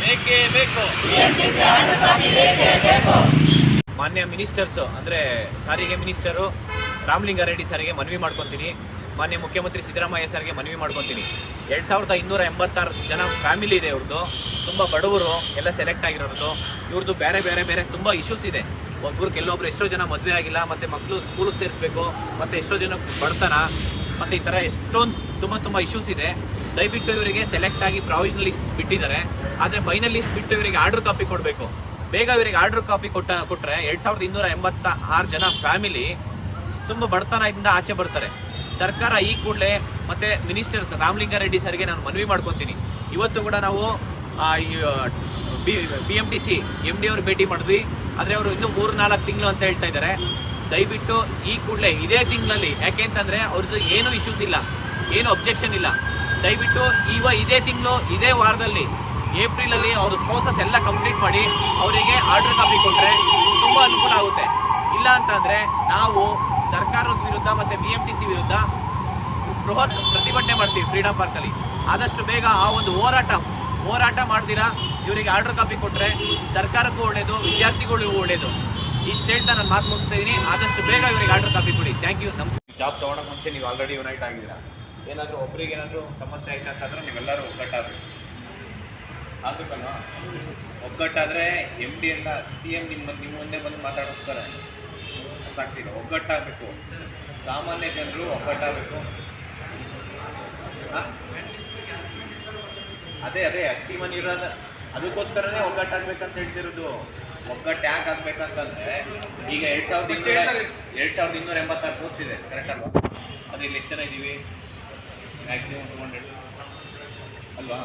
ಬೇಕೇ. ಬೇಕು ಬೇಕೇ. ಮಾನ್ಯ ಮಿನಿಸ್ಟರ್ಸ್, ಅಂದ್ರೆ ಸಾರಿಗೆ ಮಿನಿಸ್ಟರು ರಾಮಲಿಂಗಾರೆಡ್ಡಿ ಸರ್ಗೆ ಮನವಿ ಮಾಡ್ಕೊತೀನಿ. ಮಾನ್ಯ ಮುಖ್ಯಮಂತ್ರಿ ಸಿದ್ದರಾಮಯ್ಯ ಸರ್ಗೆ ಮನವಿ ಮಾಡ್ಕೊತೀನಿ. ಎರಡ್ ಸಾವಿರದ ಇನ್ನೂರ ಎಂಬತ್ತಾರು ಜನ ಫ್ಯಾಮಿಲಿ ಇದೆ ಇವ್ರದ್ದು ತುಂಬ ಬಡವರು, ಎಲ್ಲ ಸೆಲೆಕ್ಟ್ ಆಗಿರೋದು ಇವ್ರದ್ದು ಬೇರೆ ಬೇರೆ ಬೇರೆ ತುಂಬ ಇಶ್ಯೂಸ್ ಇದೆ. ಒಬ್ಬರು ಕೆಲವೊಬ್ರು ಎಷ್ಟೋ ಜನ ಮದುವೆ ಆಗಿಲ್ಲ, ಮತ್ತೆ ಮಕ್ಕಳು ಸ್ಕೂಲಿಗೆ ಸೇರಿಸ್ಬೇಕು, ಮತ್ತೆ ಎಷ್ಟೋ ಜನ ಬಡತನ, ಮತ್ತೆ ಈ ಥರ ಎಷ್ಟೊಂದು ತುಂಬ ತುಂಬ ಇಶ್ಯೂಸ್ ಇದೆ. ದಯವಿಟ್ಟು ಇವರಿಗೆ ಸೆಲೆಕ್ಟ್ ಆಗಿ ಪ್ರಾವಿಷನಲ್ ಲಿಸ್ಟ್ ಬಿಟ್ಟಿದ್ದಾರೆ. ಆದರೆ ಫೈನಲ್ ಲಿಸ್ಟ್ ಬಿಟ್ಟು ಇವರಿಗೆ ಆರ್ಡರ್ ಕಾಪಿ ಕೊಡಬೇಕು. ಬೇಗ ಇವರಿಗೆ ಆರ್ಡರ್ ಕಾಪಿ ಕೊಟ್ಟ ಕೊಟ್ಟರೆ ಎರಡು ಸಾವಿರದ ಇನ್ನೂರ ಎಂಬತ್ತ ಆರು ಜನ ಫ್ಯಾಮಿಲಿ ತುಂಬ ಬಡತನದಿಂದ ಆಚೆ ಬರ್ತಾರೆ. ಸರ್ಕಾರ ಈ ಕೂಡಲೇ ಮತ್ತು ಮಿನಿಸ್ಟರ್ಸ್ ರಾಮಲಿಂಗಾರೆಡ್ಡಿ ಸರ್ಗೆ ನಾನು ಮನವಿ ಮಾಡ್ಕೊತೀನಿ. ಇವತ್ತು ಕೂಡ ನಾವು B M T C M D ಅವ್ರು ಭೇಟಿ ಮಾಡಿದ್ವಿ. ಆದರೆ ಅವರು ಇನ್ನೂ ಮೂರು ನಾಲ್ಕು ತಿಂಗಳು ಅಂತ ಹೇಳ್ತಾ ಇದ್ದಾರೆ. ದಯವಿಟ್ಟು ಈ ಕೂಡಲೇ ಇದೇ ತಿಂಗಳಲ್ಲಿ, ಯಾಕೆ ಅಂತಂದರೆ ಅವ್ರದ್ದು ಏನೂ ಇಶ್ಯೂಸ್ ಇಲ್ಲ, ಏನು ಅಬ್ಜೆಕ್ಷನ್ ಇಲ್ಲ. ದಯವಿಟ್ಟು ಇವ ಇದೇ ತಿಂಗಳು, ಇದೇ ವಾರದಲ್ಲಿ ಏಪ್ರಿಲಲ್ಲಿ ಅವ್ರ ಪ್ರೋಸೆಸ್ ಎಲ್ಲ ಕಂಪ್ಲೀಟ್ ಮಾಡಿ ಅವರಿಗೆ ಆರ್ಡರ್ ಕಾಪಿ ಕೊಟ್ಟರೆ ತುಂಬ ಅನುಕೂಲ ಆಗುತ್ತೆ. ಇಲ್ಲ ಅಂತಂದರೆ ನಾವು ಸರ್ಕಾರದ ವಿರುದ್ಧ ಮತ್ತು ಬಿ ಎಂ ಟಿ ಸಿ ವಿರುದ್ಧ ಬೃಹತ್ ಪ್ರತಿಭಟನೆ ಮಾಡ್ತೀವಿ ಫ್ರೀಡಮ್ ಪಾರ್ಕಲ್ಲಿ ಆದಷ್ಟು ಬೇಗ ಆ ಒಂದು ಹೋರಾಟ ಹೋರಾಟ ಮಾಡ್ತೀರಾ ಇವರಿಗೆ ಆರ್ಡರ್ ಕಾಪಿ ಕೊಟ್ಟರೆ ಸರ್ಕಾರಕ್ಕೂ ಒಳ್ಳೇದು, ವಿದ್ಯಾರ್ಥಿಗಳಿಗೂ ಒಳ್ಳೆಯದು ಇಷ್ಟು ಹೇಳ್ತಾ ನಾನು ಮಾತು ಮುಗಿಸ್ತಾ ಇದ್ದೀನಿ ಆದಷ್ಟು ಬೇಗ ಇವರಿಗೆ ಆರ್ಡರ್ ಕಾಪಿ ಕೊಡಿ. ಥ್ಯಾಂಕ್ ಯು ನಮಸ್ಕಾರ. ಜಾಬ್ ತೊಗೊಳಕ್ಕೆ ಮುಂಚೆ ನೀವು ಆಲ್ರೆಡಿ ಯುನೈಟ್ ಆಗಿದ್ದೀರಾ? ಏನಾದರೂ ಒಬ್ರಿಗೆ ಏನಾದರೂ ಸಮಸ್ಯೆ ಆಯ್ತು ಅಂತಂದ್ರೆ ನೀವೆಲ್ಲರೂ ಒಗ್ಗಟ್ಟಾಗಬೇಕು. ಆಗ್ಬೇಕಲ್ವಾ? ಒಗ್ಗಟ್ಟಾದರೆ ಎಂ ಡಿ ಎಲ್ಲ ಸಿ ಎಂ ನಿಮ್ಮ ನಿಮ್ಮ ಮುಂದೆ ಬಂದು ಮಾತಾಡ್ತಾರೆ ಗೊತ್ತಾಗ್ತಿಲ್ಲ ಒಗ್ಗಟ್ಟಾಗಬೇಕು. ಸಾಮಾನ್ಯ ಜನರು ಒಗ್ಗಟ್ಟಾಗಬೇಕು. ಅದೇ ಅದೇ ಅಕ್ಕಿ ಮನಿ ಇರೋದ ಅದಕ್ಕೋಸ್ಕರನೇ ಒಗ್ಗಟ್ಟಾಗಬೇಕಂತ ಹೇಳ್ತಿರೋದು. ಒಗ್ಗಟ್ಟು ಯಾಕೆ ಆಗ್ಬೇಕಂತಂದ್ರೆ ಈಗ ಎರಡು ಸಾವಿರದ ಎರಡ್ ಸಾವಿರದ ಇನ್ನೂರ ಎಂಬತ್ತಾರು ಪೋಸ್ಟ್ ಇದೆ ಕರೆಕ್ಟ್ ಅಲ್ವಾ? ಅದು ಇಲ್ಲಿ ಎಷ್ಟು ಜನ ಇದ್ದೀವಿ? ಮ್ಯಾಕ್ಸಿಮಮ್ ಟು ಹಂಡ್ರೆಡ್ ಅಲ್ವಾ?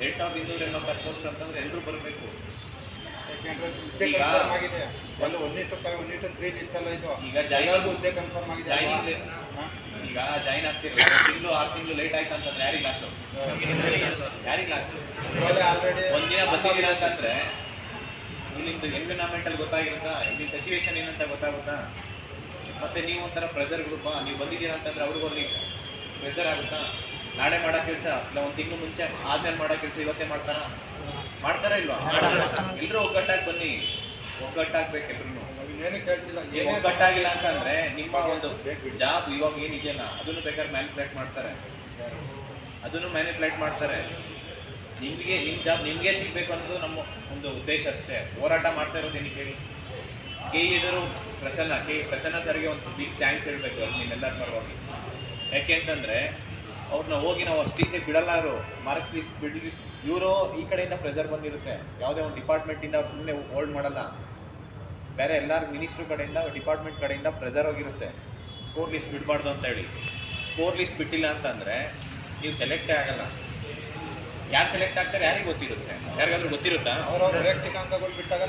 ಎರಡು ಸಾವಿರದ ಇನ್ನೂರ ಎಂಬತ್ತಾರು ಪೋಸ್ಟ್ ಅಂತಂದ್ರೆ ಎಲ್ಲರೂ ಬರಬೇಕು. ಈಗ- ಒಂದು ಒನ್ ಇಷ್ಟು ಫೈವ್ ಒನ್ ಇಷ್ಟು ತ್ರೀ ಲಿಸ್ಟ್ ಎಲ್ಲ ಇದು. ಈಗ ಜಾಯಿನ್- ಎಲ್ಲರಿಗೂ ಹುದ್ದೆ ಕನ್ಫರ್ಮ್ ಆಗಿದೆ? ಜಾಯಿನಿಂಗ್? ಈಗ ಜಾಯಿನ್ ಆಗ್ತಿರಲ್ಲ ತಿಂಗಳು ಆರು ತಿಂಗಳು ಲೇಟ್ ಆಯ್ತು ಅಂತಂದ್ರೆ ಯಾರಿಗೆ ಲಾಸು ಯಾರಿಗೆ ಲಾಸು ಒಂದಿನ ಬಂದಿದ್ದೀರಾ ಅಂತಂದ್ರೆ ನಿಮ್ದು ಎನ್ವಿರಾನ್ಮೆಂಟ್ ಅಲ್ಲಿ ಗೊತ್ತಾಗಿರುತ್ತಾ? ನಿಮ್ಮ ಸಿಚುವೇಶನ್ ಏನಂತ ಗೊತ್ತಾಗುತ್ತಾ? ಮತ್ತೆ ನೀವು ಒಂಥರ ಪ್ರೆಷರ್ ಗ್ರೂಪ್ ನೀವು ಬಂದಿದ್ದೀರಾ ಅಂತಂದ್ರೆ ಅವ್ರಿಗೆ ಅವ್ರಿಗೆ ಪ್ರೆಷರ್ ಆಗುತ್ತಾ ನಾಳೆ ಮಾಡೋ ಕೆಲಸ ಇಲ್ಲ ಒಂದು ತಿಂಗಳು ಮುಂಚೆ ಆದ್ಮೇಲೆ ಮಾಡೋ ಕೆಲಸ ಇವತ್ತೇ ಮಾಡ್ತಾರ? ಮಾಡ್ತಾರಾ ಇಲ್ವಾ? ಎಲ್ಲರೂ ಒಗ್ಗಟ್ಟಾಗಿ ಬನ್ನಿ. ಒಗ್ಗಟ್ಟಾಗ್ಬೇಕು ಎಲ್ರು ಏನೇ ಒಗ್ಗಟ್ಟಾಗಿಲ್ಲ ಅಂತಂದ್ರೆ ನಿಮ್ಮ ಒಂದು ಜಾಬ್ ಇವಾಗ ಏನಿದೆಯಲ್ಲ ಅದನ್ನು ಬೇಕಾದ್ರೆ ಮ್ಯಾನಿಪ್ಲೇಟ್ ಮಾಡ್ತಾರೆ. ಅದನ್ನು ಮ್ಯಾನಿಪ್ಲೇಟ್ ಮಾಡ್ತಾರೆ. ನಿಮಗೆ ನಿಮ್ಮ ಜಾಬ್ ನಿಮಗೆ ಸಿಗಬೇಕು ಅನ್ನೋದು ನಮ್ಮ ಒಂದು ಉದ್ದೇಶ ಅಷ್ಟೇ. ಹೋರಾಟ ಮಾಡ್ತಾ ಇರೋದು ಏನಕ್ಕೆ ಹೇಳಿ? ಕೆ ಎದುರು ಪ್ರಸನ್ನ ಕೆ ಪ್ರಸನ್ನ ಸರ್ಗೆ ಒಂದು ಬಿಗ್ ಥ್ಯಾಂಕ್ಸ್ ಹೇಳಬೇಕು. ನಿಮ್ಮೆಲ್ಲರ ಪರವಾಗಿ. ಯಾಕೆ ಅಂತಂದರೆ ಅವ್ರನ್ನ ಹೋಗಿ ನಾವು ಅಷ್ಟು ಈಸಿ ಬಿಡಲ್ಲ ಅವರು ಮಾರ್ಕ್ಸ್ ಲಿಸ್ಟ್ ಬಿಡಲಿ ಇವರು ಈ ಕಡೆಯಿಂದ ಪ್ರೆಸರ್ ಬಂದಿರುತ್ತೆ. ಯಾವುದೇ ಒಂದು ಡಿಪಾರ್ಟ್ಮೆಂಟಿಂದ ಅವ್ರು ಸುಮ್ಮನೆ ಹೋಲ್ಡ್ ಮಾಡಲ್ಲ. ಬೇರೆ ಎಲ್ಲರ ಮಿನಿಸ್ಟ್ರ್ ಕಡೆಯಿಂದ ಡಿಪಾರ್ಟ್ಮೆಂಟ್ ಕಡೆಯಿಂದ ಪ್ರೆಸರ್ ಹೋಗಿರುತ್ತೆ. ಸ್ಕೋರ್ ಲಿಸ್ಟ್ ಬಿಡಬಾರ್ದು ಅಂತ ಹೇಳಿ. ಸ್ಕೋರ್ ಲಿಸ್ಟ್ ಬಿಟ್ಟಿಲ್ಲ ಅಂತಂದರೆ ನೀವು ಸೆಲೆಕ್ಟೇ ಆಗಲ್ಲ. ಯಾರು ಸೆಲೆಕ್ಟ್ ಆಗ್ತಾರೆ ಯಾರಿಗೆ ಗೊತ್ತಿರುತ್ತೆ? ಯಾರಿಗಾದ್ರೂ ಗೊತ್ತಿರುತ್ತಾ?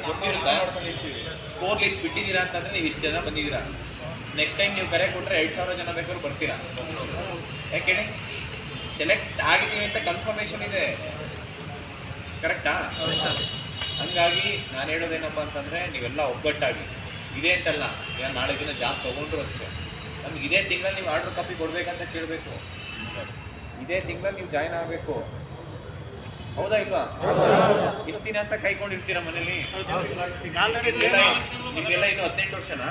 ಗೊತ್ತಿರುತ್ತಾ? ಸ್ಕೋರ್ ಲಿಸ್ಟ್ ಬಿಟ್ಟಿದ್ದೀರಾ ಅಂತಂದರೆ ನೀವು ಇಷ್ಟು ಜನ ಬಂದಿದ್ದೀರಾ. ನೆಕ್ಸ್ಟ್ ಟೈಮ್ ನೀವು ಕರೆ ಕೊಟ್ಟರೆ ಎರಡು ಸಾವಿರ ಜನ ಬೇಕಾದ್ರೂ ಬರ್ತೀರಾ? ಯಾಕೆ ಹೇಳಿ? ಸೆಲೆಕ್ಟ್ ಆಗಿದ್ದೀವಿ ಅಂತ ಕನ್ಫರ್ಮೇಷನ್ ಇದೆ. ಕರೆಕ್ಟಾ ಹಂಗಾಗಿ ನಾನು ಹೇಳೋದೇನಪ್ಪ ಅಂತಂದರೆ ನೀವೆಲ್ಲ ಒಗ್ಗಟ್ಟಾಗಿ ಇದೇ ಅಂತಲ್ಲ ಈಗ ನಾಳೆ ದಿನ ಜಾಬ್ ತೊಗೊಂಡ್ರು ಅಷ್ಟೇ. ನಮ್ಗೆ ಇದೇ ತಿಂಗಳಲ್ಲಿ ನೀವು ಆರ್ಡ್ರ್ ಕಾಪಿ ಕೊಡಬೇಕಂತ ಕೇಳಬೇಕು. ಇದೇ ತಿಂಗಳಲ್ಲಿ ನೀವು ಜಾಯ್ನ್ ಆಗಬೇಕು. ಹೌದಾ ಇಲ್ವಾ? ಎಷ್ಟು ದಿನ ಅಂತ ಕೈಕೊಂಡಿರ್ತೀರಾ ಮನೇಲಿ? ನಿಮ್ಗೆಲ್ಲ ಇನ್ನು ಹದಿನೆಂಟು ವರ್ಷನಾ?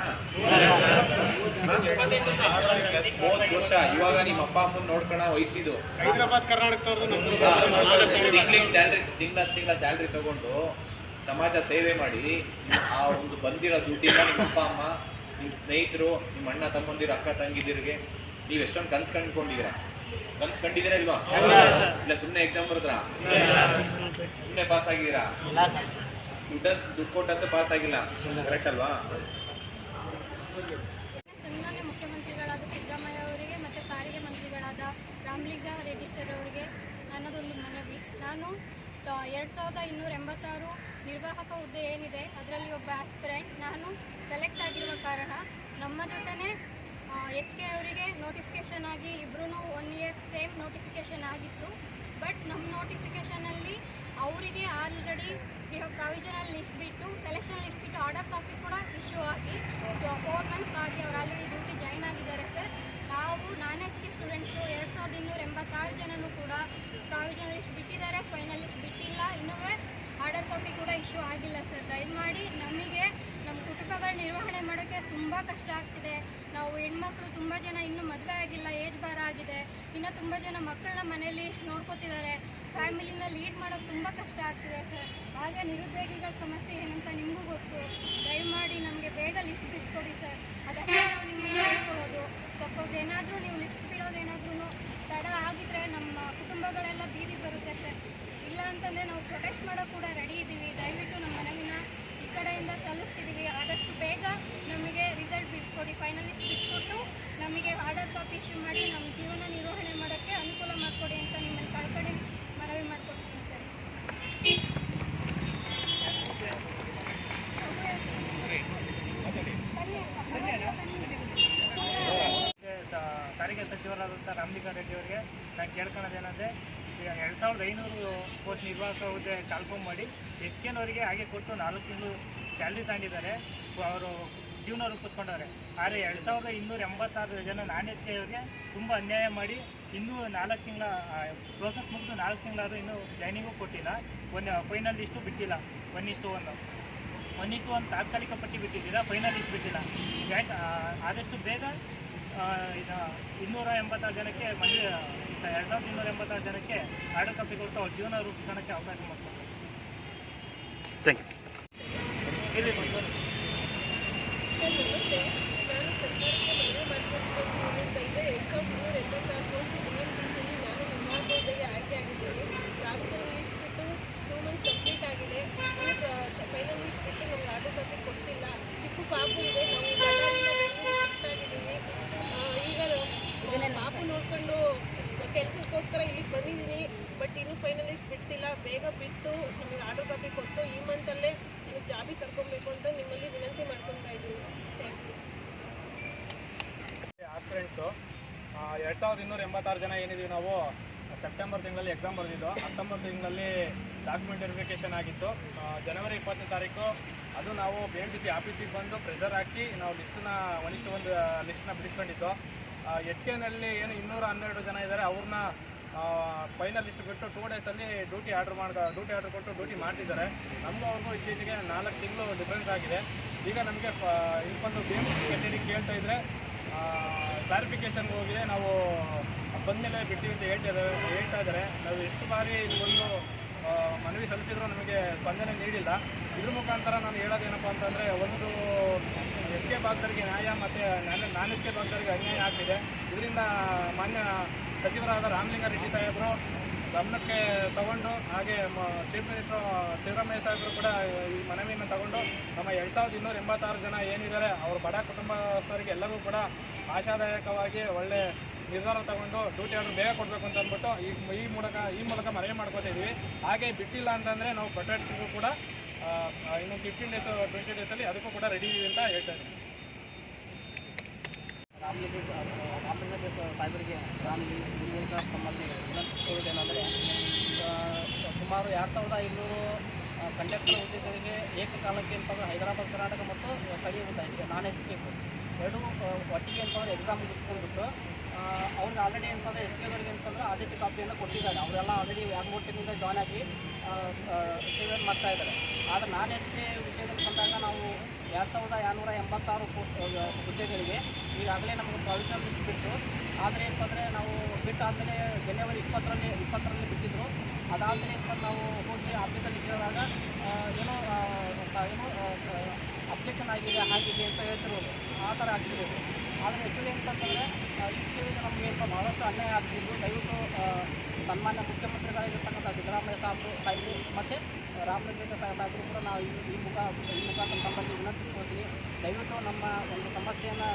ಮೂವತ್ತು ವರ್ಷ ಇವಾಗ ನಿಮ್ಮ ಅಪ್ಪ ಅಮ್ಮನ ನೋಡ್ಕೊಳ ವಯಸ್ಸಿದು. ಹೈದರಾಬಾದ್ ತಿಂಗಳಿಗೆ ಸ್ಯಾಲ್ರಿ ತಿಂಗಳ ತಿಂಗಳ ಸ್ಯಾಲ್ರಿ ತಗೊಂಡು ಸಮಾಜ ಸೇವೆ ಮಾಡಿ ಆ ಒಂದು ಬಂದಿರೋ ದುಡ್ಡಿಂದ ನಿಮ್ಮ ಅಪ್ಪ ಅಮ್ಮ ನಿಮ್ಮ ಸ್ನೇಹಿತರು ನಿಮ್ಮ ಅಣ್ಣ ತಮ್ಮಂದಿರು ಅಕ್ಕ ತಂಗಿದಿರಿಗೆ ನೀವು ಎಷ್ಟೊಂದು ಕನ್ಸು ಕಂಡ್ಕೊಂಡಿದ್ದೀರಾ? ಕನ್ಸು ಕಂಡಿದ್ದೀರಾ ಇಲ್ವಾ? ಇಲ್ಲ ಸುಮ್ಮನೆ ಎಕ್ಸಾಮ್ ಬರೆದ್ರಾ ಸುಮ್ಮನೆ ಪಾಸ್ ಆಗಿದ್ದೀರಾ? ದುಡ್ಡ ದುಡ್ಡು ಕೊಟ್ಟಂತೂ ಪಾಸ್ ಆಗಿಲ್ಲ. ಕರೆಕ್ಟ್ ಅಲ್ವಾ? ಸನ್ಮಾನ್ಯ ಮುಖ್ಯಮಂತ್ರಿಗಳಾದ ಸಿದ್ದರಾಮಯ್ಯ ಅವರಿಗೆ ಮತ್ತು ಸಾರಿಗೆ ಮಂತ್ರಿಗಳಾದ ರಾಮಲಿಂಗಾ ರೆಡ್ಡಿ ಸರ್ ಅವರಿಗೆ ನನ್ನದೊಂದು ಮನವಿ. ನಾನು ಎರಡು ಸಾವಿರದ ಇನ್ನೂರ ಎಂಬತ್ತಾರು ನಿರ್ವಾಹಕ ಹುದ್ದೆ ಏನಿದೆ ಅದರಲ್ಲಿ ಒಬ್ಬ ಆಸ್ಪಿರೆಂಟ್ ನಾನು ಸೆಲೆಕ್ಟ್ ಆಗಿರುವ ಕಾರಣ ನಮ್ಮ ಜೊತೆನೇ ಎಚ್ ಕೆ ಅವರಿಗೆ ನೋಟಿಫಿಕೇಷನ್ ಆಗಿ ಇಬ್ಬರೂ ಒನ್ ಇಯರ್ ಸೇಮ್ ನೋಟಿಫಿಕೇಷನ್ ಆಗಿತ್ತು. ಬಟ್ ನಮ್ಮ ನೋಟಿಫಿಕೇಷನಲ್ಲಿ ಅವರಿಗೆ ಆಲ್ರೆಡಿ ಪ್ರಾವಿಷನಲ್ ಲಿಸ್ಟ್ ಬಿಟ್ಟು ಸೆಲೆಕ್ಷನ್ ಲಿಸ್ಟ್ ಬಿಟ್ಟು ಆರ್ಡರ್ ಕಾಪಿ ಕೂಡ ಇಶ್ಯೂ ಆಗಿ ಫೋರ್ ಮಂತ್ಸ್ ಆಗಿ ಅವ್ರು ಆಲ್ರೆಡಿ ಡ್ಯೂಟಿ ಜಾಯ್ನ್ ಆಗಿದ್ದಾರೆ ಸರ್ ನಾವು ನಾನ್ ಎಚ್ ಕೆ ಸ್ಟೂಡೆಂಟ್ಸು ಎರಡು ಸಾವಿರದ ಇನ್ನೂರ ಎಂಬತ್ತಾರು ಜನನೂ ಕೂಡ ಪ್ರಾವಿಷನಲ್ ಲಿಸ್ಟ್ ಬಿಟ್ಟಿದ್ದಾರೆ. ಫೈನಲ್ ಲಿಸ್ಟ್ ಬಿಟ್ಟಿಲ್ಲ. ಇನ್ನೂ ಆರ್ಡರ್ ಕಾಪಿ ಕೂಡ ಇಶ್ಯೂ ಆಗಿಲ್ಲ ಸರ್ ದಯಮಾಡಿ ನಮಗೆ ನಮ್ಮ ಕುಟುಂಬಗಳ ನಿರ್ವಹಣೆ ಮಾಡೋಕ್ಕೆ ತುಂಬ ಕಷ್ಟ ಆಗ್ತಿದೆ. ನಾವು ಹೆಣ್ಮಕ್ಳು ತುಂಬ ಜನ ಇನ್ನೂ ಮದುವೆ ಆಗಿಲ್ಲ, ಏಜ್ ಬಾರ ಆಗಿದೆ. ಇನ್ನು ತುಂಬ ಜನ ಮಕ್ಕಳನ್ನ ಮನೇಲಿ ನೋಡ್ಕೋತಿದ್ದಾರೆ. ಫ್ಯಾಮಿಲಿನ ಲೀಡ್ ಮಾಡೋಕ್ಕೆ ತುಂಬ ಕಷ್ಟ ಆಗ್ತಿದೆ ಸರ್. ಹಾಗೆ ನಿರುದ್ಯೋಗಿಗಳ ಸಮಸ್ಯೆ ಏನಂತ ನಿಮಗೂ ಗೊತ್ತು. ದಯಮಾಡಿ ನಮಗೆ ಬೇಗ ಲಿಸ್ಟ್ ಬಿಡಿಸ್ಕೊಡಿ ಸರ್. ಅದಕ್ಕೆ ನಾವು ನಿಮಗೆ ಹೇಳ್ಕೊಡೋದು. ಸಪೋಸ್ ಏನಾದರೂ ನೀವು ಲಿಸ್ಟ್ ಬಿಡೋದೇನಾದ್ರೂ ತಡ ಆಗಿದ್ರೆ ನಮ್ಮ ಕುಟುಂಬಗಳೆಲ್ಲ ಬೀದಿ ಬರುತ್ತೆ ಸರ್. ಇಲ್ಲ ಅಂತಂದರೆ ನಾವು ಪ್ರೊಟೆಸ್ಟ್ ಮಾಡೋಕೆ ಕೂಡ ರೆಡಿ ಇದ್ದೀವಿ ದಯವಿಟ್ಟು ನಮ್ಮ ಈ ಕಡೆಯಿಂದ ಸಲ್ಲಿಸ್ತಿದ್ದೀವಿ. ಆದಷ್ಟು ಬೇಗ ನಮಗೆ ರಿಸಲ್ಟ್ ಬಿಡಿಸ್ಕೊಡಿ. ಫೈನಲಿಸ್ಟ್ ಬಿಡಿಸ್ಕೊಟ್ಟು ನಮಗೆ ಆರ್ಡರ್ ಕಾಪಿ ಇಶ್ಯೂ ಮಾಡಿ ನಮ್ಮ ಜೀವನ ನಿರ್ವಹಣೆ ಮಾಡೋಕ್ಕೆ ಅನುಕೂಲ ಮಾಡಿಕೊಡಿ ಅಂತ ನಿಮ್ಮಲ್ಲಿ ಕಳ್ಕಳಿ ಮನವಿ ಮಾಡ್ಕೊತೀನಿ ಸರ್ ಬನ್ನಿ ಅಕ್ಕ, ಬನ್ನಿ. ಸ- ಸಾರಿಗೆ ಸಚಿವರಾದಂಥ ರಾಮಲಿಂಗ ರೆಡ್ಡಿ ಅವರಿಗೆ ನಾನು ಕೇಳ್ಕೊಳ್ಳೋದೇನೆಂದರೆ ಈಗ ಎರಡು ಸಾವಿರದ ಐನೂರು ಪೋಸ್ಟ್ ನಿರ್ವಾಹಕ ಹುದ್ದೆ ಕಾಲ್ಫಾರ್ಮ್ ಮಾಡಿ ಎಚ್ ಕೆನವರಿಗೆ ಹಾಗೆ ಕೊಟ್ಟು ನಾಲ್ಕು ತಿಂಗಳು ಸ್ಯಾಲ್ರಿ ತಗೊಂಡಿದ್ದಾರೆ. ಅವರು ಜೀವನ ರೂಪಿಸ್ಕೊಂಡವ್ರೆ. ಆದರೆ ಎರಡು ಸಾವಿರದ ಇನ್ನೂರ ಎಂಬತ್ತಾರು ಜನ ನಾನ್ ಎಚ್ ಕೆ ಅವರಿಗೆ ತುಂಬ ಅನ್ಯಾಯ ಮಾಡಿ ಇನ್ನೂ ನಾಲ್ಕು ತಿಂಗಳ ಪ್ರೋಸೆಸ್ ಮುಗಿದು ನಾಲ್ಕು ತಿಂಗಳಾದರೂ ಇನ್ನೂ ಜಾಯ್ನಿಂಗು ಕೊಟ್ಟಿಲ್ಲ. ಒಂದು ಫೈನಲ್ ಲಿಸ್ಟು ಬಿಟ್ಟಿಲ್ಲ. ಒನ್ ಇಷ್ಟು ಒಂದು ಒನ್ ಇಷ್ಟು ಒಂದು ತಾತ್ಕಾಲಿಕ ಪಟ್ಟಿ ಬಿಟ್ಟಿದ್ದೀರಾ ಫೈನಲ್ ಇಷ್ಟು ಬಿಟ್ಟಿಲ್ಲ. ಆದಷ್ಟು ಬೇಗ ಇದು ಇನ್ನೂರ ಎಂಬತ್ತಾರು ಜನಕ್ಕೆ ಮಂದಿ ಎರಡು ಸಾವಿರದ ಇನ್ನೂರ ಎಂಬತ್ತಾರು ಜನಕ್ಕೆ ಆರ್ಡರ್ ಕಪ್ಪಿ ಕೊಟ್ಟು ಅವ್ರ ಜೀವನ ರೂಪಿಸ್ಕೊಳ್ಳೋಕ್ಕೆ ಅವಕಾಶ ಮಾಡ್ತಾರೆ ಥ್ಯಾಂಕ್ ಯು ಇಲ್ಲಿ ಆಗಿದೆ ನಮಸ್ತೆ ನಾನು ಸರ್ಕಾರಕ್ಕೆ ಮನವಿ ಮಾಡಿಕೊಂಡಿದ್ದೆ ಎರಡು ಸಾವಿರದ ಇನ್ನೂರ ಎಂಬತ್ತಾರು ಪೋಸ್ಟ್ ಡಿಎಂಟಿಸಿಲಿ ನಾನು ವಿಭಾಗ ಹುದ್ದೆಗೆ ಆಯ್ಕೆಯಾಗಿದ್ದೀನಿ ಪ್ರಾವಿಷನಲ್ ಲಿಸ್ಟ್ ಬಿಟ್ಟು ಟೂ ಮಂತ್ಸ್ ಕಂಪ್ಲೀಟ್ ಆಗಿದೆ ಇನ್ನು ಫೈನಲ್ ಲಿಸ್ಟ್ ಬಿಟ್ಟು ನಮ್ಗೆ ಆರ್ಡರ್ ಕಾಪಿ ಕೊಡ್ತಿಲ್ಲ ಚಿಕ್ಕ ಪಾಪು ಇದೆ ನಾವು ಬಳ್ಳಾರಿಯಿಂದ ಬೆಂಗಳೂರಿಗೆ ಶಿಫ್ಟ್ ಆಗಿದ್ದೀವಿ ಆ, ಈಗ ನಾವು ಪಾಪು ನೋಡ್ಕೊಂಡು ಕೆಲಸಕ್ಕೋಸ್ಕರ ಇಲ್ಲಿಗೆ ಬಂದಿದ್ದೀನಿ ಬಟ್ ಇನ್ನೂ ಫೈನಲ್ ಲಿಸ್ಟ್ ಬಿಡ್ತಿಲ್ಲ ಬೇಗ ಬಿಟ್ಟು ನಮಗೆ ಆರ್ಡರ್ ಕಾಪಿ ಕೊಟ್ಟು ಈ ಮಂತಲ್ಲೇ ನಿಮಗೆ ಜಾಬಿಗೆ ಕರ್ಕೊಬೇಕು ಅಂತ ನಿಮ್ಮಲ್ಲಿ ವಿನಂತಿ ಮಾಡ್ಕೊತಾ ಇದ್ದೀನಿ ಥ್ಯಾಂಕ್ ಯು ಆಸ್ಪಿರೆಂಟ್ಸು ಎರಡು ಸಾವಿರದ ಇನ್ನೂರ ಎಂಬತ್ತಾರು ಜನ ಏನಿದ್ದೀವಿ ನಾವು ಸೆಪ್ಟೆಂಬರ್ ತಿಂಗಳಲ್ಲಿ ಎಕ್ಸಾಮ್ ಬರೆದಿದ್ದು. ಹತ್ತೊಂಬತ್ತು ತಿಂಗಳಲ್ಲಿ ಡಾಕ್ಯುಮೆಂಟ್ ವೆರಿಫಿಕೇಶನ್ ಆಗಿತ್ತು. ಜನವರಿ ಇಪ್ಪತ್ತನೇ ತಾರೀಕು ಅದು ನಾವು ಬಿ ಎಂ ಟಿ ಸಿ ಆಫೀಸಿಗೆ ಬಂದು ಪ್ರೆಷರ್ ಹಾಕಿ ನಾವು ಲಿಸ್ಟನ್ನ ಒಂದಿಷ್ಟು ಒಂದು ಲಿಸ್ಟನ್ನ ಬಿಡಿಸ್ಕೊಂಡಿದ್ದು. ಎಚ್ ಕೆನಲ್ಲಿ ಏನು ಇನ್ನೂರ ಹನ್ನೆರಡು ಜನ ಇದ್ದಾರೆ ಅವ್ರನ್ನ ಫೈನಲ್ ಲಿಸ್ಟ್ ಬಿಟ್ಟು ಟೂ ಡೇಸಲ್ಲಿ ಡ್ಯೂಟಿ ಆರ್ಡರ್ ಮಾಡಿದ ಡ್ಯೂಟಿ ಆರ್ಡರ್ ಕೊಟ್ಟು ಡ್ಯೂಟಿ ಮಾಡ್ತಿದ್ದಾರೆ. ನಮಗೂ ಅವ್ರಿಗೂ ಇತ್ತೀಚೆಗೆ ನಾಲ್ಕು ತಿಂಗಳು ಡಿಫ್ರೆನ್ಸ್ ಆಗಿದೆ. ಈಗ ನಮಗೆ ಇಲ್ಲಿ ಬಂದು ಬಿ ಎಂ ಟಿ ಸಿ ಕೇಳ್ತಾ ಇದ್ರೆ ಕ್ಲಾರಿಫಿಕೇಷನ್ಗೆ ಹೋಗಿದೆ ನಾವು ಬಂದಮೇಲೆ ಬಿಡ್ತೀವಿ ಅಂತ ಹೇಳ್ತಿದ್ದಾರೆ ಹೇಳ್ತಾ ನಾವು ಎಷ್ಟು ಬಾರಿ ಬಂದು ಮನವಿ ಸಲ್ಲಿಸಿದ್ರು ನಮಗೆ ಸ್ಪಂದನೆ ನೀಡಿಲ್ಲ. ಇದ್ರ ಮುಖಾಂತರ ನಾನು ಹೇಳೋದೇನಪ್ಪ ಅಂತಂದರೆ ಒಂದು ಎಚ್ ಕೆ ನ್ಯಾಯ ಮತ್ತು ನಾನು ನಾನ್ ಎಚ್ ಕೆ ಅನ್ಯಾಯ ಆಗ್ತಿದೆ. ಇದರಿಂದ ಮಾನ್ಯ ಸಚಿವರಾದ ರಾಮಲಿಂಗಾರೆಡ್ಡಿ ಸಾಹೇಬರು ಗಮನಕ್ಕೆ ತಗೊಂಡು, ಹಾಗೆ ಚೀಫ್ ಮಿನಿಸ್ಟರ್ ಸಿದ್ದರಾಮಯ್ಯ ಸಾಹೇಬರು ಕೂಡ ಈ ಮನವಿಯನ್ನು ತಗೊಂಡು, ನಮ್ಮ ಎರಡು ಸಾವಿರದ ಇನ್ನೂರ ಎಂಬತ್ತಾರು ಜನ ಏನಿದ್ದಾರೆ, ಅವ್ರ ಬಡ ಕುಟುಂಬಸ್ಥರಿಗೆ ಎಲ್ಲರೂ ಕೂಡ ಆಶಾದಾಯಕವಾಗಿ ಒಳ್ಳೆ ನಿರ್ಧಾರ ತಗೊಂಡು ಡ್ಯೂಟಿ ಆರ್ಡರ್ ಬೇಗ ಕೊಡಬೇಕು ಅಂತ ಅಂದ್ಬಿಟ್ಟು ಈ ಈ ಮೂಲಕ ಈ ಮೂಲಕ ಮನವಿ ಮಾಡ್ಕೋತಾ ಇದ್ದೀವಿ ಹಾಗೆ ಬಿಟ್ಟಿಲ್ಲ ಅಂತಂದರೆ ನಾವು ಪ್ರೊಟೆಕ್ಟ್ಸ್ಗೂ ಕೂಡ ಇನ್ನು ಫಿಫ್ಟೀನ್ ಡೇಸ್ ಟ್ವೆಂಟಿ ಡೇಸಲ್ಲಿ ಅದಕ್ಕೂ ಕೂಡ ರೆಡಿ ಇದೆ ಅಂತ ಹೇಳ್ತಾ ಇದ್ದೀವಿ ರಾಮಲಿಂಗ ರಾಮಲಿಂಗ ನಾನು ರಾಮಲಿಂಗ ಮೂಲಕ ತಮ್ಮಲ್ಲಿ ವಿನಂತಿಸುವುದೇನೆಂದರೆ ಸುಮಾರು ಎರಡು ಸಾವಿರದ ಐನೂರು ಕಂಡಕ್ಟರ್ ಹುದ್ದೆಗಳಿಗೆ ಏಕಕಾಲಕ್ಕೆ ಅಂತಂದರೆ ಹೈದರಾಬಾದ್, ಕರ್ನಾಟಕ ಮತ್ತು ಸ್ಥಳೀಯ ಹುದ್ದೆ ನಾನ್ ಕೆ ಎರಡು ಒಟ್ಟಿಗೆ ಅಂತಂದರೆ ಎಕ್ಸಾಮ್ ಮುಗಿಸ್ಕೊಂಡ್ಬಿಟ್ಟು ಅವ್ರಿಗೆ ಆಲ್ರೆಡಿ ಅಂತಂದರೆ ಎಚ್ ಕೆದವ್ರಿಗೆ ಅಂತಂದ್ರೆ ಆದೇಶ ಕಾಪಿಯನ್ನು ಕೊಟ್ಟಿದ್ದಾರೆ. ಅವರೆಲ್ಲ ಆಲ್ರೆಡಿ ಎರಡು ಜಾಯ್ನ್ ಆಗಿ ಸೇವೆಯನ್ನು ಮಾಡ್ತಾ ಇದ್ದಾರೆ. ಆದರೆ ನಾನ್ ಎಚ್ ಕೆ ವಿಷಯದಲ್ಲಿ ಬಂದಾಗ ನಾವು ಎರಡು ಸಾವಿರದ ಎರಡುನೂರ ಎಂಬತ್ತಾರು ಪೋಸ್ಟ್ ಹುದ್ದೆಗಳಿಗೆ ಈಗಾಗಲೇ ನಮಗೆ ಪ್ರಾವಿಷನಲ್ ಲಿಸ್ಟ್ ಬಿಟ್ಟು ಆದರೆ ಏನಪ್ಪ ಅಂದರೆ ನಾವು ಬಿಟ್ಟಾದಮೇಲೆ ಜನವರಿ ಇಪ್ಪತ್ತರಲ್ಲಿ ಇಪ್ಪತ್ತರಲ್ಲಿ ಬಿಟ್ಟಿದ್ರು. ಅದಾದಮೇಲೆ ಏನಪ್ಪ ನಾವು ಹೋಗಿ ಆಫೀಸಲ್ಲಿ ಕೇಳಿದಾಗ ಏನೋ ಏನೋ ಅಬ್ಜೆಕ್ಷನ್ ಆಗಿದೆ, ಹಾಗಿದೆ ಅಂತ ಹೇಳ್ತಿರೋದು ಆ ಥರ ಆಗ್ತಿರೋದು ಆದರೆ ಆ್ಯಕ್ಚುಲಿ ಅಂತಂತಂದರೆ ಈ ವಿಷಯದಿಂದ ನಮಗೆ ಇಂಥ ಭಾಳಷ್ಟು ಅನ್ಯಾಯ ಆಗ್ತಿದ್ದು ದಯವಿಟ್ಟು ಸನ್ಮಾನ್ಯ ಮುಖ್ಯಮಂತ್ರಿಗಳಾಗಿರ್ತಕ್ಕಂಥ ಸಿದ್ದರಾಮಯ್ಯ ಸಾಹೇಬರು ಸಾಹೇಬರು ಮತ್ತು ರಾಮಲಿಂಗ ಸಾಹೇಬರು ಕೂಡ ನಾವು ಈ ಈ ಮುಖ ಈ ಮುಖಾಂತರ ತಮ್ಮಲ್ಲಿ ವಿನಂತಿಸ್ಕೊಳ್ತೀನಿ ದಯವಿಟ್ಟು ನಮ್ಮ ಒಂದು ಸಮಸ್ಯೆಯನ್ನು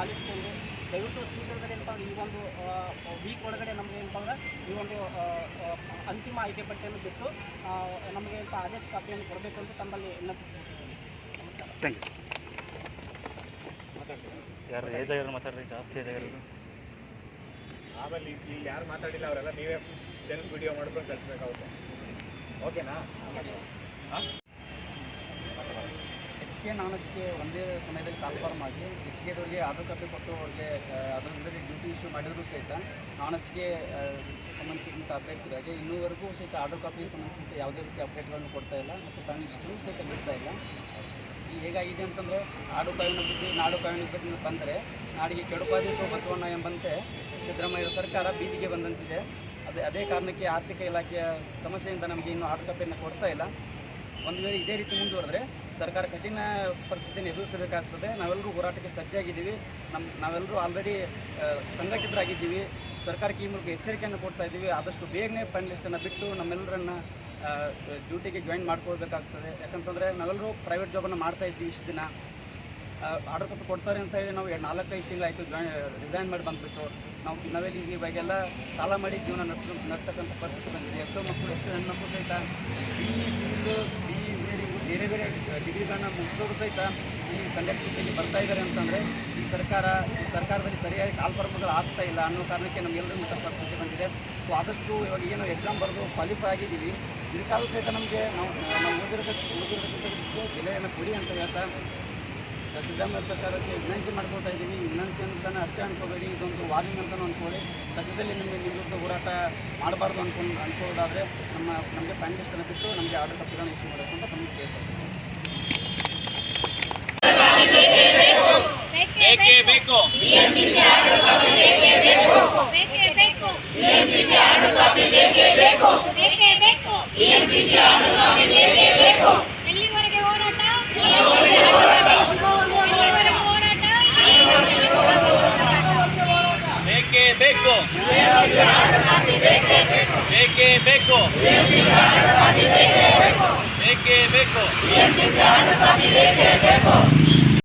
ಆಲಿಸ್ಕೊಂಡು ದಯವಿಟ್ಟು ಶೀಘ್ರದಲ್ಲಿ ಏನಪ್ಪ ಅಂದ್ರೆ ಈ ಒಂದು ವೀಕ್ ಒಳಗಡೆ ನಮಗೆ ಏನಪ್ಪ ಅಂದರೆ ಈ ಒಂದು ಅಂತಿಮ ಆಯ್ಕೆ ಪಟ್ಟಿಯನ್ನು ಬಿಟ್ಟು ನಮಗೆ ಏನಪ್ಪ ಆದೇಶ ಕಾಪಿಯನ್ನು ಕೊಡಬೇಕು ಅಂತ ತಮ್ಮಲ್ಲಿ ವಿನಂತಿಸ್ಕೊಳ್ತೀನಿ ನಮಸ್ಕಾರ. ಥ್ಯಾಂಕ್ ಯು ಯಾರು ಏಜ್ ಆಗಿರೋ ಮಾತಾಡ್ರಿ ಜಾಸ್ತಿ ಏಜ್ ಆಗಿರೋದು ಆಮೇಲೆ ಇಲ್ಲಿ ಯಾರು ಮಾತಾಡಿಲ್ಲ ಅವರೆಲ್ಲ ನೀವೇ ಸೆಲ್ಫ್ ವಿಡಿಯೋ ಮಾಡ್ಕೊಂಡು ಕಳಿಸ್ಬೇಕಾಗುತ್ತೆ ಓಕೆನಾ H K non H K ಒಂದೇ ಸಮಯದಲ್ಲಿ ಕನ್ಫರ್ಮ್ ಆಗಿ ಎಚ್ ಕೆದವ್ರಿಗೆ ಆಧಾರ್ ಕಾಪಿ ಕೊಟ್ಟು ಅವ್ರಿಗೆ ಅದ್ರ ಜೊತೆಗೆ ಡ್ಯೂಟಿ ಇಶ್ಯೂ ಮಾಡಿದ್ರು ಸಹಿತ ನಾನ್ ಎಚ್ ಕೆ ಸಂಬಂಧಿಸಿದಂಥ ಅಭ್ಯರ್ಥಿಗಳಿಗೆ ಇನ್ನೂವರೆಗೂ ಸಹಿತ ಆರ್ಡರ್ ಕಾಪಿ ಸಂಬಂಧಿಸಿದಂತೆ ಯಾವುದೇ ರೀತಿ ಅಪ್ಡೇಟ್ಗಳನ್ನು ಕೊಡ್ತಾ ಇಲ್ಲ. ಮತ್ತು ತಾನು ಇಷ್ಟು ಸಹಿತ ಬಿಡ್ತಾ ಇಲ್ಲ. ಹೇಗಾಗಿದೆ ಅಂತಂದರೆ ಆಡು ಕಾವಿನ ಬುದ್ಧಿ ನಾಡು ಕಾವಿನ ಬುದ್ಧಿ ಬಂದರೆ ನಾಡಿಗೆ ಕೆಡುಕಾದೀತು ಬಸವಣ್ಣ ಎಂಬಂತೆ ಸಿದ್ದರಾಮಯ್ಯ ಸರ್ಕಾರ ಬೀದಿಗೆ ಬಂದಂತಿದೆ. ಅದೇ ಅದೇ ಕಾರಣಕ್ಕೆ ಆರ್ಥಿಕ ಇಲಾಖೆಯ ಸಮಸ್ಯೆಯಿಂದ ನಮಗೆ ಇನ್ನೂ ಆರ್ಡರ್ ಕಾಪಿಯನ್ನು ಕೊಡ್ತಾ ಇಲ್ಲ. ಒಂದು ವೇಳೆ ಇದೇ ರೀತಿ ಮುಂದುವರೆದ್ರೆ ಸರ್ಕಾರ ಕಠಿಣ ಪರಿಸ್ಥಿತಿಯನ್ನು ಎದುರಿಸಬೇಕಾಗ್ತದೆ. ನಾವೆಲ್ಲರೂ ಹೋರಾಟಕ್ಕೆ ಸಜ್ಜಾಗಿದ್ದೀವಿ. ನಮ್ಮ ನಾವೆಲ್ಲರೂ ಆಲ್ರೆಡಿ ಸಂಘಟಿತರಾಗಿದ್ದೀವಿ. ಸರ್ಕಾರಕ್ಕೆ ಈ ಮೂಲಕ ಎಚ್ಚರಿಕೆಯನ್ನು ಕೊಡ್ತಾ ಇದ್ದೀವಿ. ಆದಷ್ಟು ಬೇಗನೆ ಫಂಡ್ ಲಿಸ್ಟನ್ನು ಬಿಟ್ಟು ನಮ್ಮೆಲ್ಲರನ್ನ ಡ್ಯೂಟಿಗೆ ಜಾಯಿನ್ ಮಾಡ್ಕೊಳ್ಬೇಕಾಗ್ತದೆ. ಯಾಕಂತಂದರೆ ನಾವೆಲ್ಲರೂ ಪ್ರೈವೇಟ್ ಜಾಬನ್ನು ಮಾಡ್ತಾ ಇದ್ವಿ ಇಷ್ಟು ದಿನ. ಆರ್ಡರ್ ಕೊಟ್ಟು ಕೊಡ್ತಾರೆ ಅಂತ ಹೇಳಿ ನಾವು ಎರಡು ನಾಲ್ಕೈದು ತಿಂಗಳಾಯಿತು ಜಾಯ್ ರಿಸೈನ್ ಮಾಡಿ ಬಂದುಬಿಟ್ಟು. ನಾವು ನಾವೆಲ್ಲಿ ಇವಾಗೆಲ್ಲ ಸಾಲ ಮಾಡಿ ಜೀವನ ನಡೆಸ್ ನಡೆಸ್ತಕ್ಕಂಥ ಪರಿಸ್ಥಿತಿ ಬಂದಿದೆ. ಎಷ್ಟೋ ಮಕ್ಕಳು, ಎಷ್ಟೋ ಹೆಣ್ಮಕ್ಳು ಸಹಿತ ಬಿ ಇ ಬಿ ಇ ಬೇರೆ ಬೇರೆ ಡಿಗ್ರಿಗಳನ್ನ ಮುಗಿಸೋರು ಸಹಿತ ಈ ಕಂಡಕ್ಟಿವಿಟಿಗೆ ಬರ್ತಾ ಇದ್ದಾರೆ ಅಂತಂದರೆ ಈ ಸರ್ಕಾರ, ಈ ಸರ್ಕಾರದಲ್ಲಿ ಸರಿಯಾಗಿ ಕಾಲ್ಪರ್ಮಗಳು ಆಗ್ತಾ ಇಲ್ಲ ಅನ್ನೋ ಕಾರಣಕ್ಕೆ ನಮಗೆಲ್ಲರಿಗೂ ಇಂಥ ಪರಿಸ್ಥಿತಿ ಬಂದಿದೆ. ಸೊ ಆದಷ್ಟು ಇವಾಗ ಏನು ಎಕ್ಸಾಮ್ ಬರೆದು ಕ್ವಾಲಿಫೈ ಆಗಿದ್ದೀವಿ. ಇದಕ್ಕಾದ್ರೂ ಸಹಿತ ನಮಗೆ ನಾವು ನಾವು ಓದಿರೋದಕ್ಕೆ ಬೆಲೆಯನ್ನು ಕೊಡಿ ಅಂತ ಹೇಳ್ತಾ ಸಿದ್ದರಾಮಯ್ಯ ಸರ್ಕಾರಕ್ಕೆ ವಿನಂತಿ ಮಾಡ್ಕೊಳ್ತಾ ಇದ್ದೀನಿ. ವಿನಂತಿ ಅಂತಲೇ ಅಷ್ಟೇ ಅನ್ಕೋಬೇಡಿ. ಇದೊಂದು ವಾರ್ನಿಂಗ್ ಅಂತಲೂ ಅಂದ್ಕೊಳ್ಳಿ ಸದ್ಯದಲ್ಲಿ ನಿಮಗೆ ನಿವೃತ್ತ ವಿರುದ್ಧ ಹೋರಾಟ ಮಾಡಬಾರ್ದು ಅನ್ಕೊಂಡು ಅನ್ಕೊಳ್ಳೋದಾದರೆ ನಮ್ಮ ನಮಗೆ ಪ್ಯಾನ್ ಲಿಸ್ಟನ್ನು ಬಿಟ್ಟು ನಮಗೆ ಆರ್ಡರ್ ಕಾಪಿಗಳನ್ನು ಇಶ್ಯೂ ಮಾಡಬೇಕು ಅಂತ ನಮಗೆ ಕೇಳ್ತಾರೆ ಬೇಕೇ ಬೇಕು ಬೇಕೇ ಬೇಕು ಬೇಕೇ ಬೇಕು ಎಲ್ಲಿವರೆಗೆ ಹೋರಾಟ ಎಲ್ಲಿವರೆಗೆ ಹೋರಾಟ? ಬೇಕೇ ಬೇಕು. ಬೇಕೇ ಬೇಕು. ಬೇಕೇ ಬೇಕು.